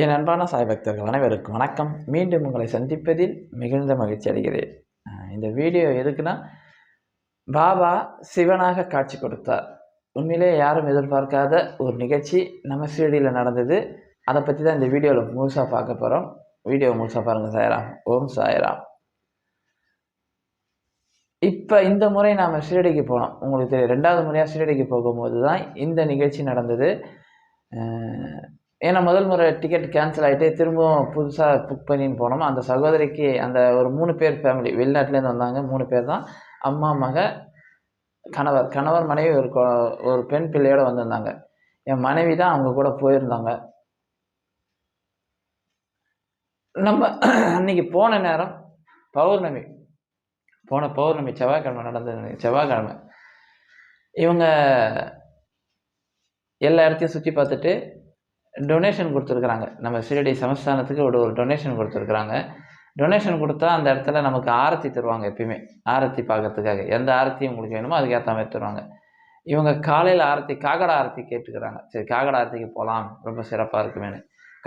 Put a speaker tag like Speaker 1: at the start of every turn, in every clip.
Speaker 1: என் அன்பான சாய் பக்தர்கள் அனைவருக்கும் வணக்கம். மீண்டும் உங்களை சந்திப்பதில் மிகுந்த மகிழ்ச்சி அடைகிறேன். இந்த வீடியோ எதுக்குன்னா பாபா சிவனாக காட்சி கொடுத்தார். உண்மையிலே யாரும் எதிர்பார்க்காத ஒரு நிகழ்ச்சி நம்ம சீடியில் நடந்தது. அதை பற்றி தான் இந்த வீடியோவில் முழுசாக பார்க்க போகிறோம் வீடியோ முழுசாக பாருங்கள் சாயராம். ஓம் சாயராம். இப்போ இந்த முறை நாம் ஷீரடிக்கு போனோம். உங்களுக்கு தெரியும் ரெண்டாவது முறையாக ஷீரடிக்கு போகும்போது தான் இந்த நிகழ்ச்சி நடந்தது. ஏன்னா முதல் முறை டிக்கெட் கேன்சல் ஆகிட்டு திரும்பவும் புதுசாக புக் பண்ணின்னு போனோமா அந்த சகோதரிக்கு அந்த ஒரு மூணு பேர் ஃபேமிலி வெளிநாட்டிலேருந்து வந்தாங்க மூணு பேர் தான். அம்மா மக கணவர் கணவர் மனைவி ஒரு ஒரு பெண் பிள்ளையோடு வந்திருந்தாங்க. என் மனைவி தான் அவங்க கூட போயிருந்தாங்க. நம்ம அன்னைக்கு போன நேரம் பௌர்ணமி போன பௌர்ணமி செவ்வாய்க்கிழமை நடந்தது செவ்வாய்க்கிழமை. இவங்க எல்லா இடத்தையும் சுற்றி பார்த்துட்டு டொனேஷன் கொடுத்துருக்குறாங்க. நம்ம ஷிரடி சமஸ்தானத்துக்கு ஒரு ஒரு டொனேஷன் கொடுத்துருக்குறாங்க. டொனேஷன் கொடுத்தா அந்த இடத்துல நமக்கு ஆரத்தி தருவாங்க எப்பயுமே. ஆரத்தி பார்க்கறதுக்காக. எந்த ஆரத்தி உங்களுக்கு வேணுமோ அதுக்கேற்ற மாதிரி தருவாங்க. இவங்க காலையில் ஆரத்தி காகடா ஆரத்தி கேட்டுக்கிறாங்க. சரி காகடா ஆரத்திக்கு போகலாம் ரொம்ப சிறப்பாக இருக்குமேனு.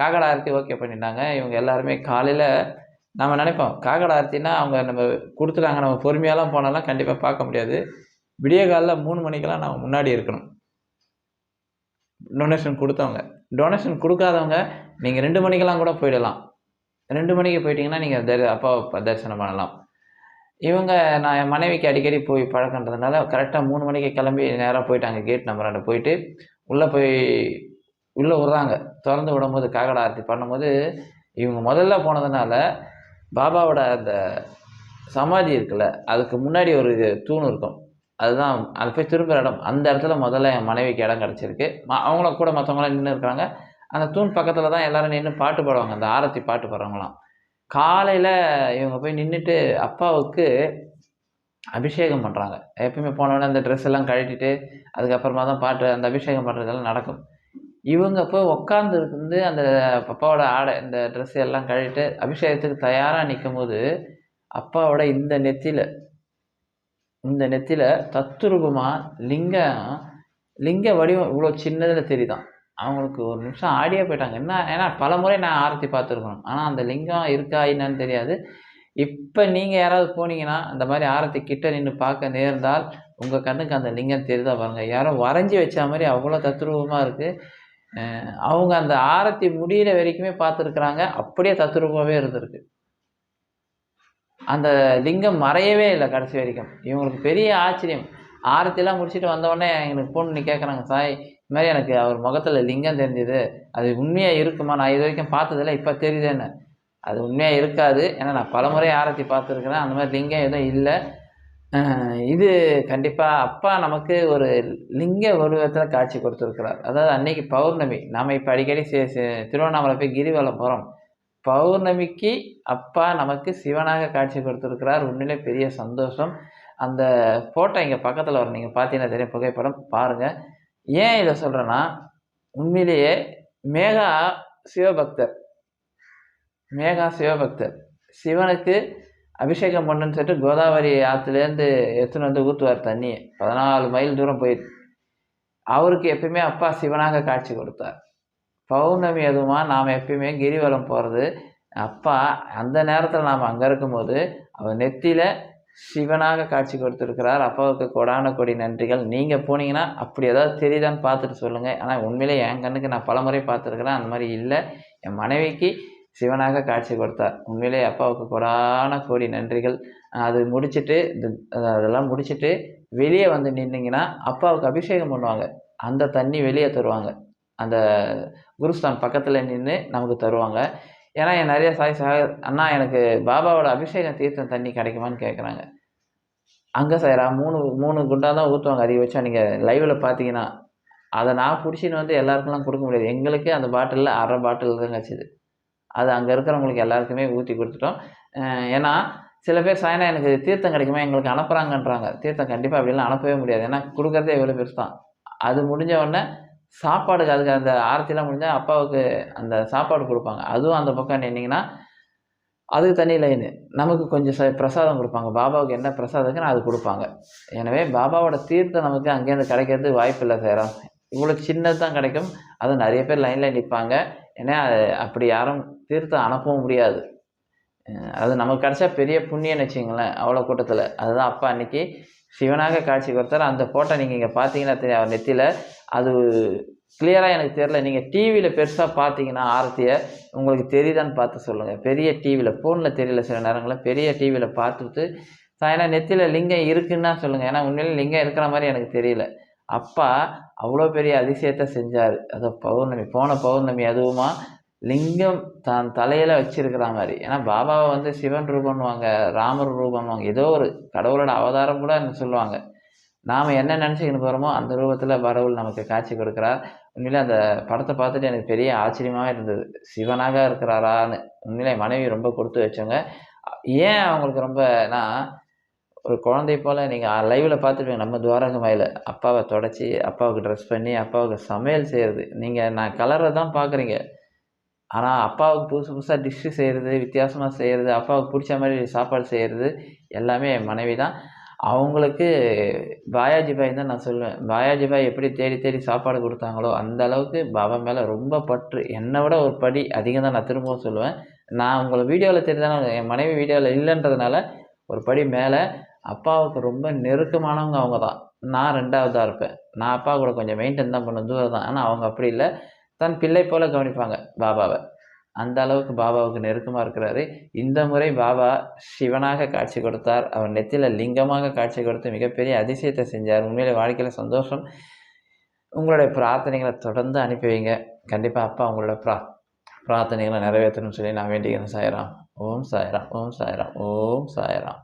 Speaker 1: காகடா ஆரத்தி ஓகே பண்ணிட்டாங்க. இவங்க எல்லாருமே காலையில் நம்ம நினைப்போம். காகடா ஆரத்தினா அவங்க நம்ம கொடுத்துட்டாங்க. நம்ம பொறுமையாலாம் போனாலாம் கண்டிப்பாக பார்க்க முடியாது. விடிய காலைல மூணு மணிக்கெல்லாம் நம்ம முன்னாடி இருக்கணும். டொனேஷன் கொடுத்தவங்க. டொனேஷன் கொடுக்காதவங்க நீங்கள் ரெண்டு மணிக்கெல்லாம் கூட போயிடலாம். ரெண்டு மணிக்கு போயிட்டீங்கன்னா நீங்கள் தரி அப்பாவை தரிசனம் பண்ணலாம். இவங்க நான் என் மனைவிக்கு அடிக்கடி போய் பழக்கன்றதுனால கரெக்டாக மூணு மணிக்கு கிளம்பி நேராக போயிட்டாங்க கேட் நம்பர் நம்பராண்ட போயிட்டு உள்ளே போய் உள்ளே விட்றாங்க. திறந்து விடும்போது காகட ஆர்த்தி பண்ணும்போது இவங்க முதல்ல போனதுனால பாபாவோட அந்த சமாதி இருக்குல்ல அதுக்கு முன்னாடி ஒரு தூண் இருக்கும். அதுதான் அது போய் திரும்புகிற இடம். அந்த இடத்துல முதல்ல என் மனைவிக்கு இடம் கிடச்சிருக்கு. ம- அவங்கள கூட மற்றவங்களாம் நின்று இருக்கிறாங்க அந்த தூண் பக்கத்தில் தான் எல்லோரும் நின்று பாட்டு பாடுவாங்க. அந்த ஆரத்தி பாட்டு பாடுறவங்களாம் காலையில் இவங்க போய் நின்றுட்டு அப்பாவுக்கு அபிஷேகம் பண்ணுறாங்க எப்பயுமே போனோடனே அந்த ட்ரெஸ் எல்லாம் கழட்டிட்டு அதுக்கப்புறமா தான் பாட்டு அந்த அபிஷேகம் பண்ணுறதெல்லாம் நடக்கும். இவங்க போய் உட்காந்து இருந்து அந்த அப்பாவோட ஆடை இந்த ட்ரெஸ் எல்லாம் கழட்டிட்டு அபிஷேகத்துக்கு தயாராக நிற்கும் போது அப்பாவோட இந்த நெத்தியில் இந்த நெத்தியில் தத்துரூபமாக லிங்கம் லிங்க வடிவம் இவ்வளோ சின்னதில் தெரியுதான் அவங்களுக்கு ஒரு நிமிஷம் ஆடியே போயிட்டாங்க. என்ன ஏன்னா பல முறை நான் ஆரத்தி பார்த்துருக்கணும். ஆனால் அந்த லிங்கம் இருக்கா என்னன்னு தெரியாது. இப்போ நீங்கள் யாராவது போனீங்கன்னா அந்த மாதிரி ஆரத்தி கிட்ட நின்று பார்க்க நேர்ந்தால் உங்கள் கண்ணுக்கு அந்த லிங்கம் தெரியுதா பாருங்கள் யாரோ வரைஞ்சி வச்ச மாதிரி அவ்வளோ தத்ரூபமாக இருக்குது அவங்க அந்த ஆரத்தி முடியிற வரைக்குமே பார்த்துருக்குறாங்க. அப்படியே தத்ரூபமாகவே இருந்திருக்கு. அந்த லிங்கம் மறையவே இல்லை கடைசி வரைக்கும். இவங்களுக்கு பெரிய ஆச்சரியம். ஆரத்திலாம் முடிச்சுட்டு வந்தோடனே எனக்கு பொண்ணு கேட்குறாங்க சாய் இது மாதிரி எனக்கு அவர் முகத்தில் லிங்கம் தெரிஞ்சுது. அது உண்மையாக இருக்குமா? நான் இது வரைக்கும் பார்த்ததில்ல இப்போ தெரியுதுன்னு. அது உண்மையாக இருக்காது. ஏன்னா நான் பலமுறை ஆரத்தி பார்த்துருக்குறேன். அந்த மாதிரி லிங்கம் எதுவும் இல்லை. இது கண்டிப்பாக அப்பா நமக்கு ஒரு லிங்க உருவத்தில் காட்சி கொடுத்துருக்கிறார். அதாவது அன்னைக்கு பௌர்ணமி. நாம் இப்போ அடிக்கடி திருவண்ணாமலை போய் கிரிவலம் போகிறோம் பௌர்ணமிக்கு அப்பா நமக்கு சிவனாக காட்சி கொடுத்துருக்கிறார். உண்மையிலே பெரிய சந்தோஷம். அந்த ஃபோட்டோ இங்கே பக்கத்தில் வரும். நீங்கள் பார்த்தீங்கன்னா தெரியும் புகைப்படம். பாருங்கள் ஏன் இதை சொல்கிறேன்னா உண்மையிலேயே மேகா சிவபக்தர். மேகா சிவபக்தர். சிவனுக்கு அபிஷேகம் பண்ணுன்னு சொல்லிட்டு கோதாவரி ஆற்றுலேருந்து எடுத்துன்னு வந்து ஊற்றுவார் தண்ணியை. பதினாலு மைல் தூரம் போயிட்டு. அவருக்கு எப்பயுமே அப்பா சிவனாக காட்சி கொடுத்தார். பௌர்ணமி எதுவுமா நாம் எப்பயுமே கிரிவலம் போகிறது அப்பா அந்த நேரத்தில் நாம் அங்கே இருக்கும்போது அவர் நெத்தியில் சிவனாக காட்சி கொடுத்துருக்கிறார். அப்பாவுக்கு கொடான கொடி நன்றிகள். நீங்கள் போனீங்கன்னா அப்படி ஏதாவது தெரியுதான்னு பார்த்துட்டு சொல்லுங்கள் ஆனால் உண்மையிலே என் கண்ணுக்கு நான் பலமுறை பார்த்துருக்குறேன். அந்த மாதிரி இல்லை. என் மனைவிக்கு சிவனாக காட்சி கொடுத்தார். உண்மையிலே அப்பாவுக்கு கொடான கோடி நன்றிகள். அது முடிச்சிட்டு அதெல்லாம் முடிச்சுட்டு வெளியே வந்து நின்னீங்கன்னா அப்பாவுக்கு அபிஷேகம் பண்ணுவாங்க. அந்த தண்ணி வெளியே தருவாங்க. அந்த குருஸ்தான் பக்கத்தில் நின்று நமக்கு தருவாங்க. ஏன்னா என் நிறைய சாய் சாய் அண்ணா எனக்கு பாபாவோட அபிஷேகம் தீர்த்தம் தண்ணி கிடைக்குமான்னு கேட்குறாங்க அங்கே சாயரா மூணு மூணு குண்டா தான் ஊற்றுவாங்க அதிகபட்சம் நீங்கள் லைவில் பார்த்தீங்கன்னா அதை நான் பிடிச்சின்னு வந்து எல்லாருக்கும்லாம் கொடுக்க முடியாது. எங்களுக்கு அந்த பாட்டிலில் அரை பாட்டில் தான் கிடச்சிது அது அங்கே இருக்கிறவங்களுக்கு எல்லாருக்குமே ஊற்றி கொடுத்துட்டோம். ஏன்னா சில பேர் சாயனா எனக்கு தீர்த்தம் கிடைக்குமா? எங்களுக்கு அனுப்புகிறாங்கன்றாங்க தீர்த்தம் கண்டிப்பாக அப்படிலாம் அனுப்பவே முடியாது. ஏன்னா கொடுக்குறதே எவ்வளோ பெருசு தான். அது முடிஞ்ச உடனே சாப்பாடுக்கு அதுக்கு அந்த ஆரத்திலாம் முடிஞ்சால் அப்பாவுக்கு அந்த சாப்பாடு கொடுப்பாங்க. அதுவும் அந்த பக்கம் நின்னிங்கன்னா அதுக்கு தனி லைனு நமக்கு கொஞ்சம் ச பிரசாதம் கொடுப்பாங்க. பாபாவுக்கு என்ன பிரசாதம் அது கொடுப்பாங்க. எனவே பாபாவோட தீர்த்தம் நமக்கு அங்கேருந்து கிடைக்கிறது வாய்ப்பு இல்லை சேரம் இவ்வளோ சின்னது தான் கிடைக்கும். அதுவும் நிறைய பேர் லைனில் நிற்பாங்க ஏன்னா அது அப்படி யாரும் தீர்த்தம் அனுப்பவும் முடியாது. அது நமக்கு கிடைச்சா பெரிய புண்ணியம்னு வச்சுங்களேன் அவ்வளோ கூட்டத்தில். அதுதான் அப்பா அன்றைக்கி சிவனாக காட்சி கொடுத்தாரு. அந்த ஃபோட்டோ நீங்கள் இங்கே பார்த்தீங்கன்னா தெரியும். அவர் நெத்தியில் அது கிளியராக எனக்கு தெரில நீங்கள் டிவியில் பெருசாக பார்த்தீங்கன்னா ஆரத்தியை உங்களுக்கு தெரியுதான்னு பார்த்து சொல்லுங்கள் பெரிய டிவியில் ஃபோனில் தெரியல சில நேரங்களில். பெரிய டிவியில் பார்த்துட்டு ஏன்னா நெத்தியில் லிங்கம் இருக்குன்னா சொல்லுங்கள் ஏன்னா உண்மையிலே லிங்கம் இருக்கிற மாதிரி எனக்கு தெரியல. அப்பா அவ்வளோ பெரிய அதிசயத்தை செஞ்சார். அது பௌர்ணமி போன பௌர்ணமி அதுவுமா லிங்கம் தான் தலையில் வச்சிருக்கிற மாதிரி. ஏன்னா பாபாவை வந்து சிவன் ரூபம்னுவாங்க ராமர் ரூபம்னுவாங்க ஏதோ ஒரு கடவுளோட அவதாரம் கூட சொல்லுவாங்க. நாம் என்ன நினச்சிக்கிட்டு போகிறோமோ அந்த ரூபத்தில் கடவுள் நமக்கு காட்சி கொடுக்குறார். உண்மையிலே அந்த படத்தை பார்த்துட்டு எனக்கு பெரிய ஆச்சரியமாக இருந்தது. சிவனாக இருக்கிறாரான்னு. உண்மையிலே மனைவி ரொம்ப கொடுத்து வச்சவங்க ஏன் அவங்களுக்கு ரொம்ப நான் ஒரு குழந்தை போல் நீங்கள் லைவில் பார்த்துருப்பீங்க நம்ம துவாரகமாயில் அப்பாவை தொடச்சி அப்பாவுக்கு ட்ரெஸ் பண்ணி அப்பாவுக்கு சமையல் செய்கிறது நீங்கள் நான் கலரை தான் பார்க்குறீங்க. ஆனால் அப்பாவுக்கு புதுசு புதுசாக டிஷ்ஷு செய்கிறது வித்தியாசமாக செய்கிறது அப்பாவுக்கு பிடிச்ச மாதிரி சாப்பாடு செய்கிறது எல்லாமே என் மனைவி தான். அவங்களுக்கு பாயாஜி பாய் தான் நான் சொல்லுவேன் பாயாஜி பாய் எப்படி தேடி தேடி சாப்பாடு கொடுத்தாங்களோ அந்த அளவுக்கு பாபா மேலே ரொம்ப பற்று. என்னை விட ஒரு படி அதிகம் தான் நான் திரும்பவும் சொல்லுவேன். நான் உங்களை வீடியோவில் தெரிஞ்சாலும் என் மனைவி வீடியோவில் இல்லைன்றதுனால ஒரு படி மேலே அப்பாவுக்கு ரொம்ப நெருக்கமானவங்க அவங்க தான். நான் ரெண்டாவதாக இருப்பேன். நான் அப்பா கூட கொஞ்சம் மெயின்டைன் தான் பண்ண தூரம் தான் ஆனால் அவங்க அப்படி இல்லை. தன் பிள்ளை போல் கவனிப்பாங்க பாபாவை. அந்த அளவுக்கு பாபாவுக்கு நெருக்கமாக இருக்கிறாரு. இந்த முறை பாபா சிவனாக காட்சி கொடுத்தார். அவர் நெத்தியில் லிங்கமாக காட்சி கொடுத்து மிகப்பெரிய அதிசயத்தை செஞ்சார். உண்மையிலே வாழ்க்கையில் சந்தோஷம். உங்களுடைய பிரார்த்தனைகளை தொடர்ந்து அனுப்பி வைங்க. கண்டிப்பாக அப்பா உங்களோட பிரா பிரார்த்தனைகளை நிறைவேற்றணும்னு சொல்லி நான் வேண்டிக்கிறேன். சாய்ராம். ஓம் சாய்ராம். ஓம் சாய்ராம். ஓம் சாய்ராம்.